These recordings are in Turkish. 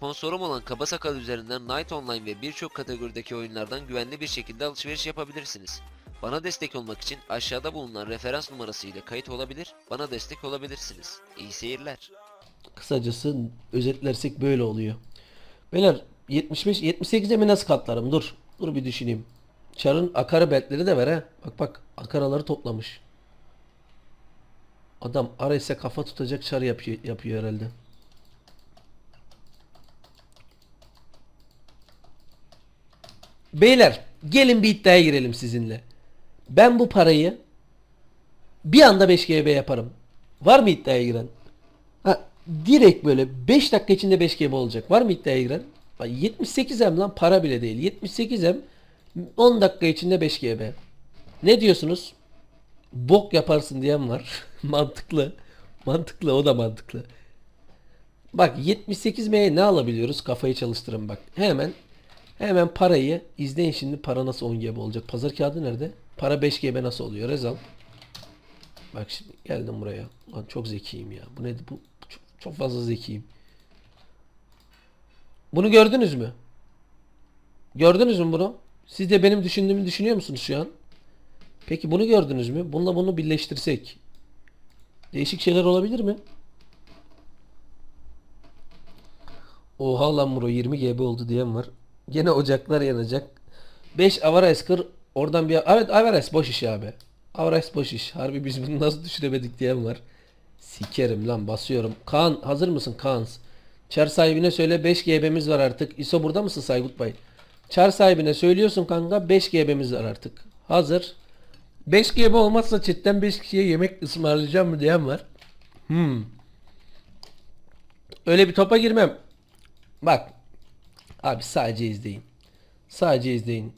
Sponsorum olan Kaba Sakal üzerinden Night Online ve birçok kategorideki oyunlardan güvenli bir şekilde alışveriş yapabilirsiniz. Bana destek olmak için aşağıda bulunan referans numarası ile kayıt olabilir, bana destek olabilirsiniz. İyi seyirler. Kısacası özetlersek böyle oluyor. Beyler 75 78'e mi nasıl katlarım? Dur. Dur bir düşüneyim. Çar'ın akara beltleri de ver ha. Bak bak akaraları toplamış. Adam Ares'e kafa tutacak çar yapıyor, yapıyor herhalde. Beyler gelin bir iddiaya girelim sizinle. Ben bu parayı bir anda 5 GB yaparım. Var mı iddiaya giren? Ha, direkt böyle 5 dakika içinde 5 GB olacak. Var mı iddiaya giren? Bak 78M lan para bile değil. 78M 10 dakika içinde 5 GB. Ne diyorsunuz? Bok yaparsın diyen var. mantıklı. Mantıklı o da mantıklı. Bak 78M'ye ne alabiliyoruz? Kafayı çalıştırın bak. Hemen hemen parayı izleyin şimdi para nasıl 10 GB olacak. Pazar kağıdı nerede? Para 5 GB nasıl oluyor? Rezal. Bak şimdi geldim buraya. Lan çok zekiyim ya. Bu ne? Bu çok, çok fazla zekiyim. Bunu gördünüz mü? Gördünüz mü bunu? Siz de benim düşündüğümü düşünüyor musunuz şu an? Peki bunu gördünüz mü? Bununla bunu birleştirsek değişik şeyler olabilir mi? Oha lan Muro 20 GB oldu diyen var. Gene ocaklar yanacak. 5 Avares kır. Oradan bir... Evet Avares boş iş abi. Avares boş iş. Harbi biz bunu nasıl düşüremedik diyen var. Sikerim lan basıyorum. Kaan hazır mısın Kaan? Çar sahibine söyle 5 GB'miz var artık. ISO burada mısın Saygut Bay? Çar sahibine söylüyorsun kanka 5 GB'miz var artık. Hazır. 5 GB olmazsa chatten 5 kişiye yemek ısmarlayacağım mı diyen var. Hmm. Öyle bir topa girmem. Bak. Abi sadece izleyin. Sadece izleyin.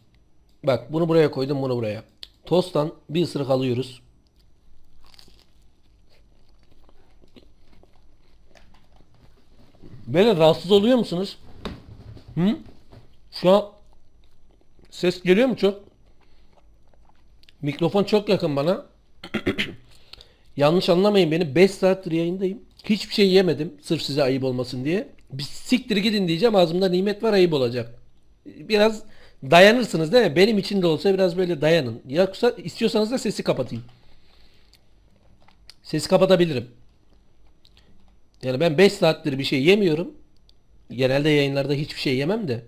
Bak bunu buraya koydum bunu buraya. Tosttan bir ısırık alıyoruz. Böyle rahatsız oluyor musunuz? Hı? Şu an ses geliyor mu çok? Mikrofon çok yakın bana. Yanlış anlamayın beni. 5 saattir yayındayım. Hiçbir şey yemedim. Sırf size ayıp olmasın diye. Bir siktir gidin diyeceğim. Ağzımda nimet var ayıp olacak. Biraz dayanırsınız değil mi? Benim için de olsa biraz böyle dayanın. Yoksa istiyorsanız da sesi kapatayım. Sesi kapatabilirim. Yani ben 5 saattir bir şey yemiyorum. Genelde yayınlarda hiçbir şey yemem de.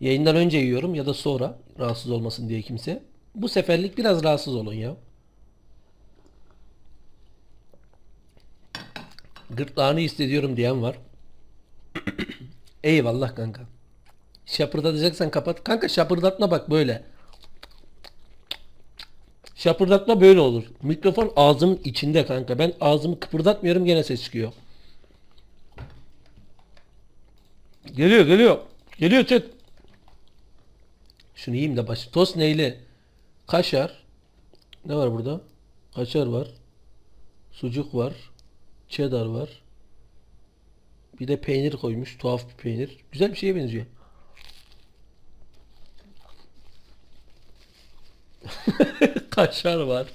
Yayından önce yiyorum ya da sonra rahatsız olmasın diye kimse. Bu seferlik biraz rahatsız olun ya. Gırtlağını hissediyorum diyen var. Eyvallah kanka. Şapırdatacaksan kapat. Kanka şapırdatma bak böyle. Şapırdatma böyle olur. Mikrofon ağzımın içinde kanka. Ben ağzımı kıpırdatmıyorum gene ses çıkıyor. Geliyor geliyor. Geliyor chat. Şunu yiyeyim de baş. Tost neyli? Kaşar. Ne var burada? Kaşar var. Sucuk var. Cheddar var. Bir de peynir koymuş. Tuhaf bir peynir. Güzel bir şeye benziyor. Kaşar var.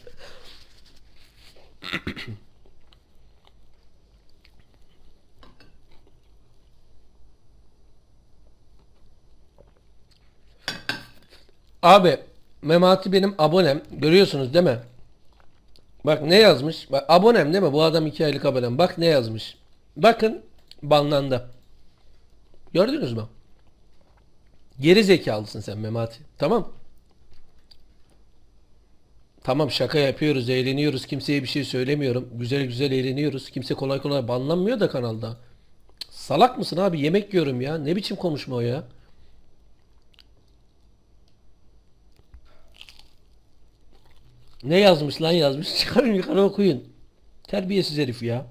Abi Memati benim abonem. Görüyorsunuz değil mi? Bak ne yazmış? Bak abonem değil mi? Bu adam iki aylık abonem. Bak ne yazmış. Bakın banlandı. Gördünüz mü? Geri zekalısın sen Memati. Tamam. Tamam şaka yapıyoruz, eğleniyoruz. Kimseye bir şey söylemiyorum. Güzel güzel eğleniyoruz. Kimse kolay kolay banlanmıyor da kanalda. Salak mısın abi? Yemek yiyorum ya. Ne biçim konuşma o ya? Ne yazmış lan yazmış. Çıkarın yukarı okuyun. Terbiyesiz herif ya.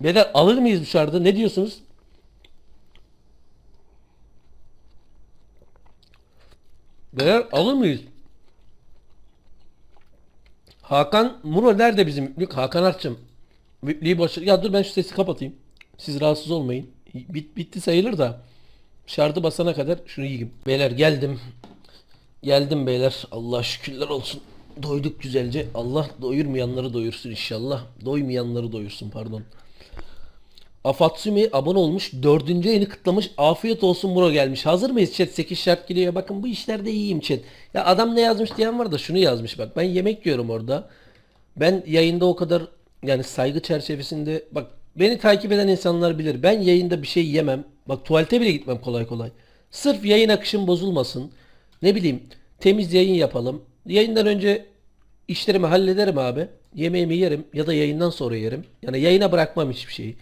Beyler alır mıyız dışarıda? Ne diyorsunuz? Beyler alır mıyız? Hakan Muro nerede bizim? Yok Hakan Arçım. Vipliği boş. Ya dur ben şu sesi kapatayım. Siz rahatsız olmayın. Bit, bitti sayılır da. Şartı basana kadar şunu yiyeyim. Beyler geldim. Geldim beyler. Allah şükürler olsun. Doyduk güzelce. Allah doyurmayanları doyursun inşallah. Doymayanları doyursun pardon. Afatsumi abone olmuş. Dördüncü yeni kıtlamış. Afiyet olsun bro gelmiş. Hazır mıyız chat? 8 şart geliyor. Bakın bu işlerde iyiyim chat. Ya adam ne yazmış diyen var da şunu yazmış bak. Ben yemek yiyorum orada. Ben yayında o kadar yani saygı çerçevesinde bak beni takip eden insanlar bilir. Ben yayında bir şey yemem. Bak tuvalete bile gitmem kolay kolay. Sırf yayın akışım bozulmasın. Ne bileyim temiz yayın yapalım. Yayından önce işlerimi hallederim abi. Yemeğimi yerim ya da yayından sonra yerim. Yani yayına bırakmam hiçbir şeyi.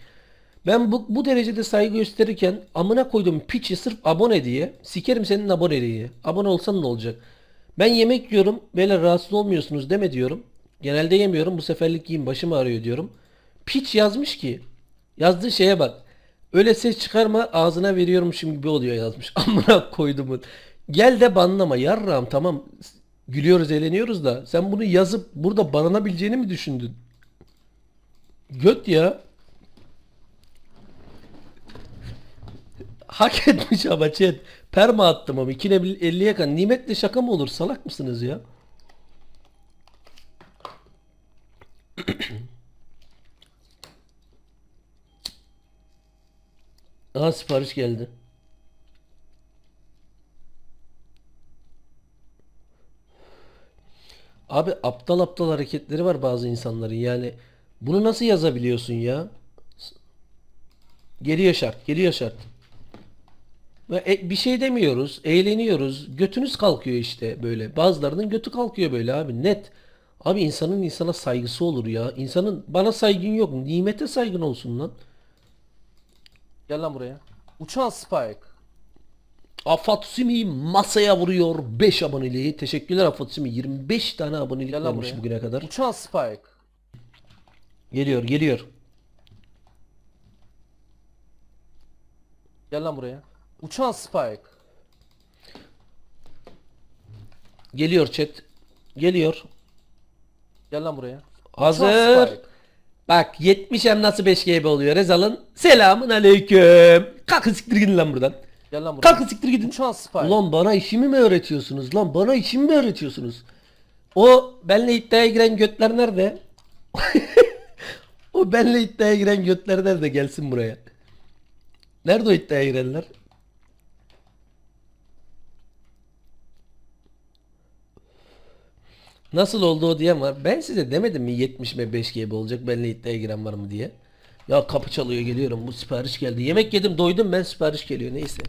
Ben bu, bu derecede saygı gösterirken amına koydum piçi sırf abone diye sikerim senin aboneliğini. Abone olsan ne olacak? Ben yemek yiyorum böyle rahatsız olmuyorsunuz deme diyorum. Genelde yemiyorum bu seferlik yiyeyim başım ağrıyor diyorum. Piç yazmış ki yazdığı şeye bak. Öyle ses çıkarma ağzına veriyormuşum gibi oluyor yazmış. Amına koydumun. Gel de banlama yarram tamam gülüyoruz eğleniyoruz da sen bunu yazıp burada bananabileceğini mi düşündün? Göt ya. Hak etmiş ama chat. Perma attım ama 2'ne 50'ye kan. Nimetle şaka mı olur? Salak mısınız ya? Aha sipariş geldi. Abi aptal aptal hareketleri var bazı insanların yani. Bunu nasıl yazabiliyorsun ya? Geliyor şart, geliyor şart. Ve e- bir şey demiyoruz, eğleniyoruz. Götünüz kalkıyor işte böyle. Bazılarının götü kalkıyor böyle abi net. Abi insanın insana saygısı olur ya. İnsanın bana saygın yok. Nimete saygın olsun lan. Gel lan buraya. Uçan Spike. Afatsumi masaya vuruyor 5 aboneliği. Teşekkürler Afatsumi. 25 tane abonelik Gel lan vermiş buraya. bugüne kadar. Uçan Spike. Geliyor, geliyor. Gel lan buraya. Uçan Spike. Geliyor chat. Geliyor. Gel lan buraya. Hazır. Spike. Bak 70 hem nasıl 5 GB oluyor Rezal'ın. Selamun aleyküm. Kalkın siktir gidin lan buradan. Gel lan buraya. Kalkın siktir gidin. Uçan Spike. Ulan bana işimi mi öğretiyorsunuz lan? Bana işimi mi öğretiyorsunuz? O benle iddiaya giren götler nerede? o benle iddiaya giren götler nerede? Gelsin buraya. Nerede o iddiaya girenler? Nasıl oldu o diyen var. Ben size demedim mi 70 mi 5 GB olacak benle iddiaya giren var mı diye. Ya kapı çalıyor geliyorum. Bu sipariş geldi. Yemek yedim doydum ben sipariş geliyor. Neyse.